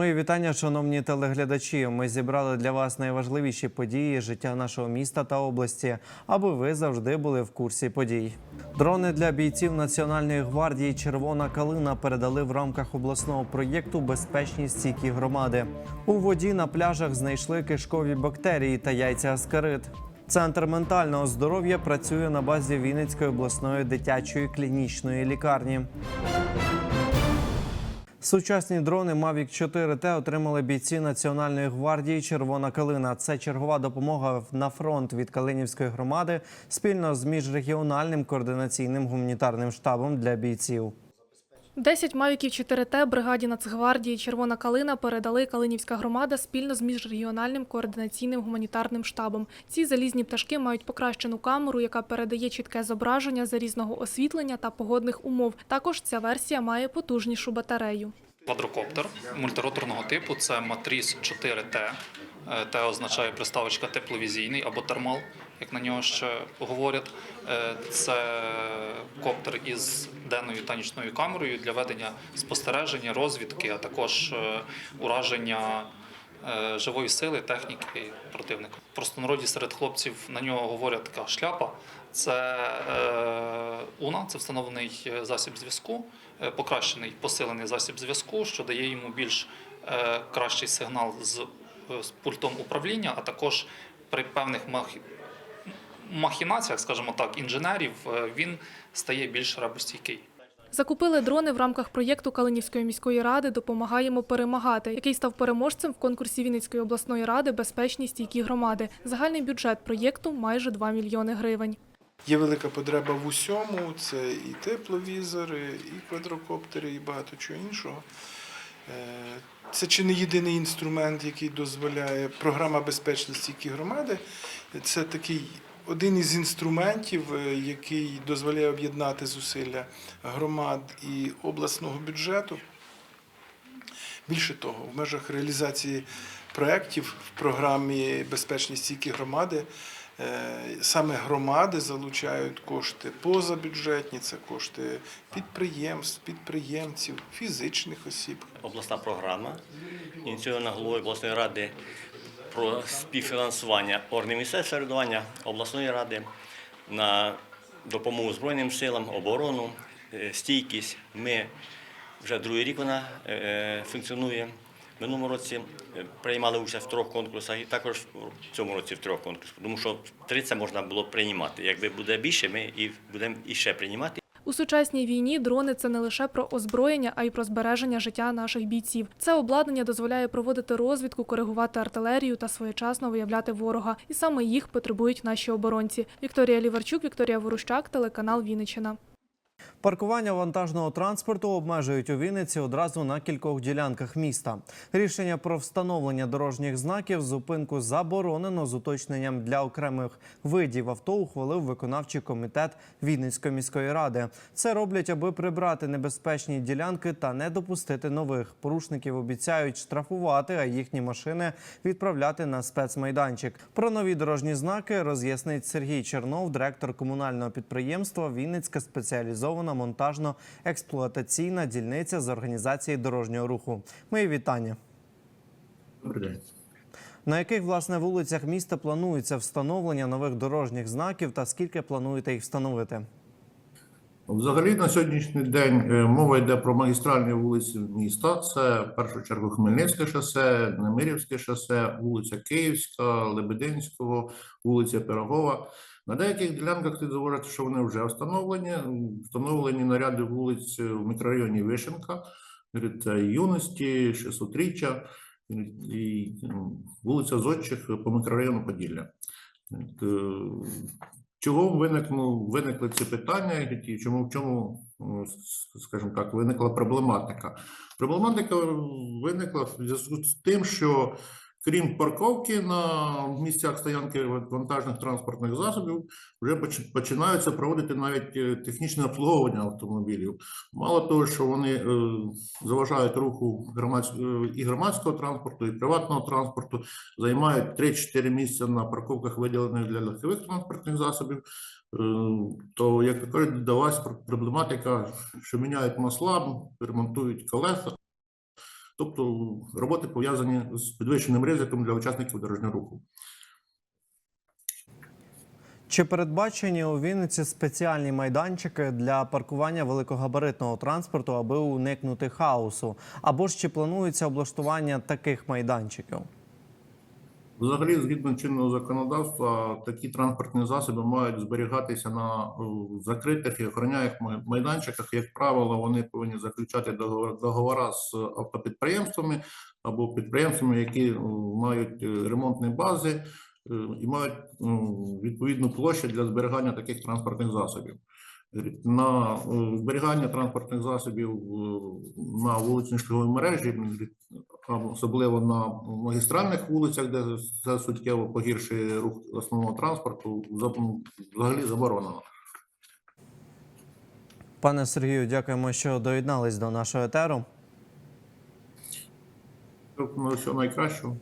Мої вітання, шановні телеглядачі. Ми зібрали для вас найважливіші події життя нашого міста та області, аби ви завжди були в курсі подій. Дрони для бійців Національної гвардії Червона калина передали в рамках обласного проєкту Безпечні стійкі громади. У воді на пляжах знайшли кишкові бактерії та яйця аскарид. Центр ментального здоров'я працює на базі Вінницької обласної дитячої клінічної лікарні. Сучасні дрони Mavic 4T отримали бійці Національної гвардії Червона калина. Це чергова допомога на фронт від Калинівської громади спільно з міжрегіональним координаційним гуманітарним штабом для бійців. 10 мавіків 4Т бригаді Нацгвардії Червона калина передали Калинівська громада спільно з міжрегіональним координаційним гуманітарним штабом. Ці залізні пташки мають покращену камеру, яка передає чітке зображення за різного освітлення та погодних умов. Також ця версія має потужнішу батарею. Квадрокоптер мультироторного типу це Матріс 4T. Е, Т означає приставочка тепловізійний або термал, як на нього ще говорять. Е, Це коптер із денною та нічною камерою для ведення спостереження, розвідки, а також е, ураження е, живої сили, техніки противника. В простонароді серед хлопців на нього говорять така шляпа. Це УНА, це встановлений засіб зв'язку, покращений посилений засіб зв'язку, що дає йому більш кращий сигнал з, пультом управління, а також при певних махінаціях, скажімо так, інженерів, е, він стає більш рабостійкий. Закупили дрони в рамках проєкту Калинівської міської ради Допомагаємо перемагати, який став переможцем в конкурсі Вінницької обласної ради Безпечні стійкі громади. Загальний бюджет проєкту майже 2 мільйони гривень. Є велика потреба в усьому. Це і тепловізори, і квадрокоптери, і багато чого іншого. Е, Це чи не єдиний інструмент, який дозволяє програма безпечності які громади. Це такий один із інструментів, е, який дозволяє об'єднати зусилля громад і обласного бюджету. Більше того, в межах реалізації проєктів в програмі Безпечні стійкі громади е, саме громади залучають кошти позабюджетні, це кошти підприємств, підприємців, фізичних осіб. обласна програма, ініційована головою обласної ради про співфінансування органів самоврядування обласної ради на допомогу Збройним силам, оборону, е, стійкість. Ми вже другий рік вона е, функціонує. Минулому році е, приймали участь в трьох конкурсах і також в цьому році в трьох конкурсах, тому що три це можна було приймати. Якби буде більше, ми і будемо іще приймати. У сучасній війні дрони це не лише про озброєння, а й про збереження життя наших бійців. Це обладнання дозволяє проводити розвідку, коригувати артилерію та своєчасно виявляти ворога. І саме їх потребують наші оборонці. Вікторія Ліварчук, Вікторія Ворущак, телеканал Вінниччина. Паркування вантажного транспорту обмежують у Вінниці одразу на кількох ділянках міста. Рішення про встановлення дорожніх знаків зупинку заборонено з уточненням для окремих видів авто ухвалив виконавчий комітет Вінницької міської ради. Це роблять, аби прибрати небезпечні ділянки та не допустити нових. Порушників обіцяють штрафувати, а їхні машини відправляти на спецмайданчик. Про нові дорожні знаки роз'яснить Сергій Чернов, директор комунального підприємства Вінницька спеціалізована монтажно-експлуатаційна дільниця з організації дорожнього руху. Мої вітання. Добрий день. На яких власне вулицях міста планується встановлення нових дорожніх знаків та скільки плануєте їх встановити? Взагалі на сьогоднішній день е, мова йде про магістральні вулиці міста. Це в першу чергу Хмельницьке шосе, Немирівське шосе, вулиця Київська, Лебединського, вулиця Пирогова. На деяких ділянках слід зауважити, що вони вже встановлені. Встановлені наряди вулиць в мікрорайоні Вишенка, це Юності, 600-річчя і вулиця Зодчих по мікрорайону Поділля. Е, Чого виникло, виникли ці питання, і чому в чому, ну, скажімо так, виникла проблематика? Проблематика виникла в зв'язку з тим, що крім парковки на місцях стоянки вантажних транспортних засобів, вже починаються проводити навіть е, технічне обслуговування автомобілів. Мало того, що вони е, заважають руху і громадського транспорту, і приватного транспорту, займають 3-4 місця на парковках, виділених для легкових транспортних засобів. Е, То, як кажуть, додалась пр- проблематика, що міняють масла, ремонтують колеса. Тобто роботи пов'язані з підвищеним ризиком для учасників дорожнього руху. Чи передбачені у Вінниці спеціальні майданчики для паркування великогабаритного транспорту, аби уникнути хаосу? Або ж чи планується облаштування таких майданчиків? Взагалі, згідно чинного законодавства, такі транспортні засоби мають зберігатися на е, закритих і охороняних майданчиках. Як правило, вони повинні заключати договор- договори з автопідприємствами або підприємствами, які е, мають е, ремонтні бази і мають відповідну площу для зберігання таких транспортних засобів. На е, зберігання транспортних засобів е, на вуличній шляховій мережі, особливо на магістральних вулицях, де це суттєво погіршує рух основного транспорту, взагалі заборонено. Пане Сергію, дякуємо, що доєднались до нашого етеру. Всього найкращого.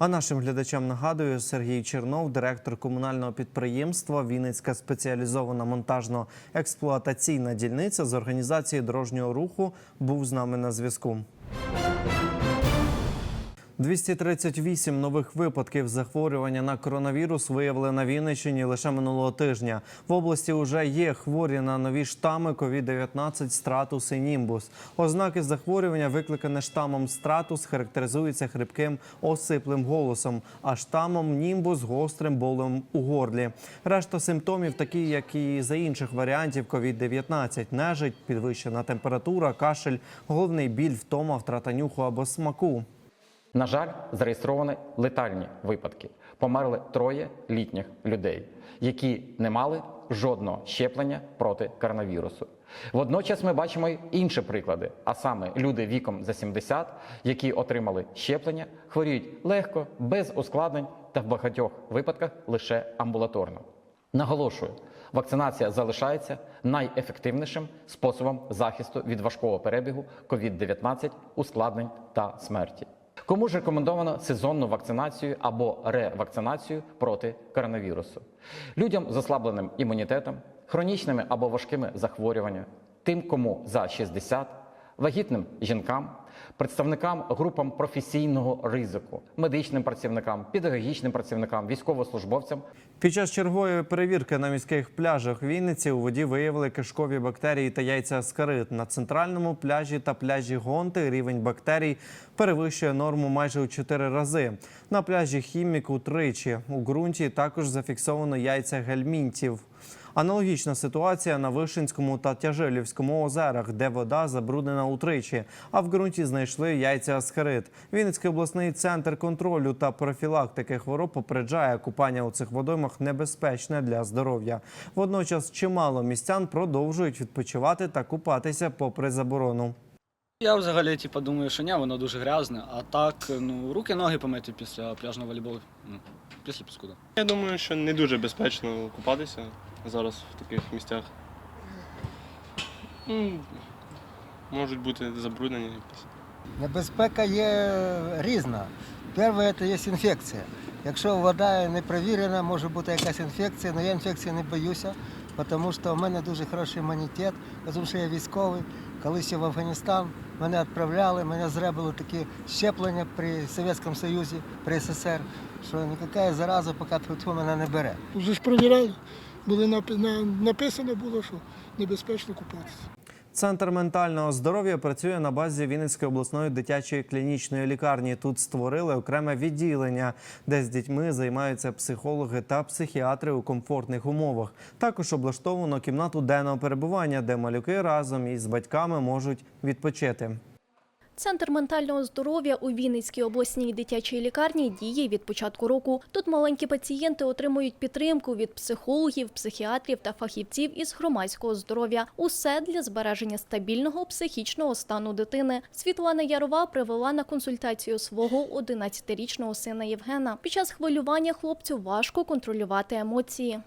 А нашим глядачам нагадую, Сергій Чернов, директор комунального підприємства Вінницька спеціалізована монтажно-експлуатаційна дільниця з організації дорожнього руху, був з нами на зв'язку. 238 нових випадків захворювання на коронавірус виявили на Вінниччині лише минулого тижня. В області вже є хворі на нові штами COVID-19 стратус і німбус. Ознаки захворювання, викликане штамом стратус, характеризуються хрипким осиплим голосом, а штамом німбус гострим болем у горлі. Решта симптомів такі, як і за інших варіантів COVID-19. нежить, підвищена температура, кашель, головний біль, втома, втрата нюху або смаку. На жаль, зареєстровані летальні випадки. Померли троє літніх людей, які не мали жодного щеплення проти коронавірусу. Водночас ми бачимо й інші приклади, а саме люди віком за 70, які отримали щеплення, хворіють легко, без ускладнень та в багатьох випадках лише амбулаторно. Наголошую, вакцинація залишається найефективнішим способом захисту від важкого перебігу COVID-19, ускладнень та смерті. Кому ж рекомендовано сезонну вакцинацію або ревакцинацію проти коронавірусу? Людям з ослабленим імунітетом, хронічними або важкими захворюваннями, тим, кому за 60, вагітним жінкам, представникам групам професійного ризику, медичним працівникам, педагогічним працівникам, військовослужбовцям Під час чергової перевірки на міських пляжах Вінниці у воді виявили кишкові бактерії та яйця аскарит. На центральному пляжі та пляжі Гонти рівень бактерій перевищує норму майже у 4 рази. На пляжі Хімік утричі. У ґрунті також зафіксовано яйця гельмінтів. Аналогічна ситуація на Вишинському та Тяжелівському озерах, де вода забруднена утричі, а в ґрунті знайшли яйця аскарит. Вінницький обласний центр контролю та профілактики хвороб попереджає, купання у цих водоймах небезпечне для здоров'я. Водночас чимало містян продовжують відпочивати та купатися попри заборону. Я взагалі типу, думаю, що ні, воно дуже грязне, а так, ну, руки, ноги помити після пляжного волейболу, ну, після піску. да. Я думаю, що не дуже безпечно купатися зараз в таких місцях. Ну, Можуть бути забруднені якісь. Небезпека є різна. Перше, це є інфекція. Якщо вода не перевірена, може бути якась інфекція, але я інфекції не боюся, тому що в мене дуже хороший імунітет, тому що я військовий. Колись я в Афганістан мене відправляли, мене зробили такі щеплення при Совєтському Союзі, при СССР, що ніяка зараза поки тьфу-тьфу мене не бере. Вже ж провіряли, були написано було, що небезпечно купатися. Центр ментального здоров'я працює на базі Вінницької обласної дитячої клінічної лікарні. Тут створили окреме відділення, де з дітьми займаються психологи та психіатри у комфортних умовах. Також облаштовано кімнату денного перебування, де малюки разом із батьками можуть відпочити. Центр ментального здоров'я у Вінницькій обласній дитячій лікарні діє від початку року. Тут маленькі пацієнти отримують підтримку від психологів, психіатрів та фахівців із громадського здоров'я. Усе для збереження стабільного психічного стану дитини. Світлана Ярова привела на консультацію свого 11-річного сина Євгена. Під час хвилювання хлопцю важко контролювати емоції.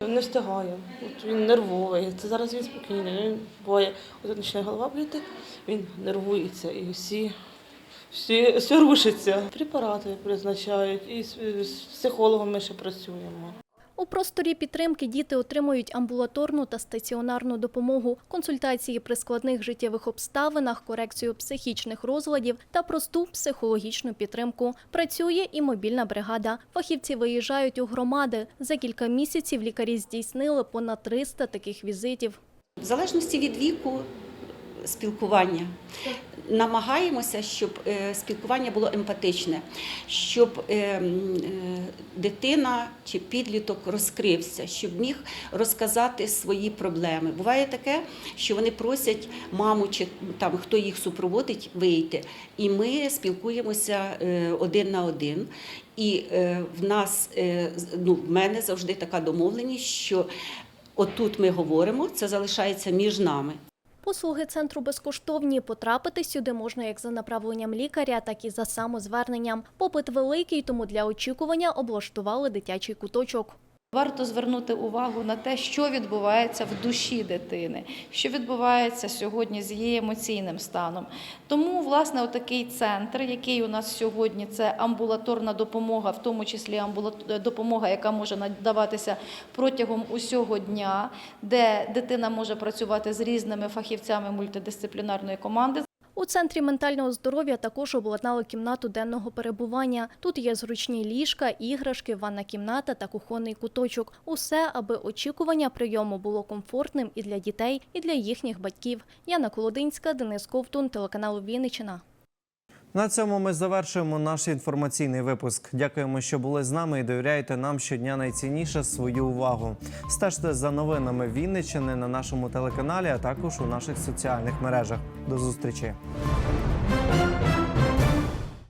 Не встигає. От він нервовий. Це зараз він спокійний. Він боє. От почне голова боліти, він нервується і всі, всі, все рушиться. Препарати призначають, і з психологом ми ще працюємо. У просторі підтримки діти отримують амбулаторну та стаціонарну допомогу, консультації при складних життєвих обставинах, корекцію психічних розладів та просту психологічну підтримку. Працює і мобільна бригада. Фахівці виїжджають у громади. За кілька місяців лікарі здійснили понад 300 таких візитів. В залежності від віку спілкування намагаємося, щоб е, спілкування було емпатичне, щоб е, м, е, дитина чи підліток розкрився, щоб міг розказати свої проблеми. Буває таке, що вони просять маму чи там хто їх супроводить вийти, і ми спілкуємося е, один на один. І в нас ну, в мене завжди така домовленість, що отут ми говоримо, це залишається між нами. Послуги центру безкоштовні. Потрапити сюди можна як за направленням лікаря, так і за самозверненням. Попит великий, тому для очікування облаштували дитячий куточок. Варто звернути увагу на те, що відбувається в душі дитини, що відбувається сьогодні з її емоційним станом. Тому, власне, отакий центр, який у нас сьогодні, це амбулаторна допомога, в тому числі допомога, яка може надаватися протягом усього дня, де дитина може працювати з різними фахівцями мультидисциплінарної команди. У центрі ментального здоров'я також обладнали кімнату денного перебування. Тут є зручні ліжка, іграшки, ванна кімната та кухонний куточок. Усе, аби очікування прийому було комфортним і для дітей, і для їхніх батьків. Яна Колодинська, Денис Ковтун, телеканал Вінниччина. На цьому ми завершуємо наш інформаційний випуск. Дякуємо, що були з нами і довіряєте нам щодня найцінніше свою увагу. Стежте за новинами Вінниччини на нашому телеканалі, а також у наших соціальних мережах. До зустрічі.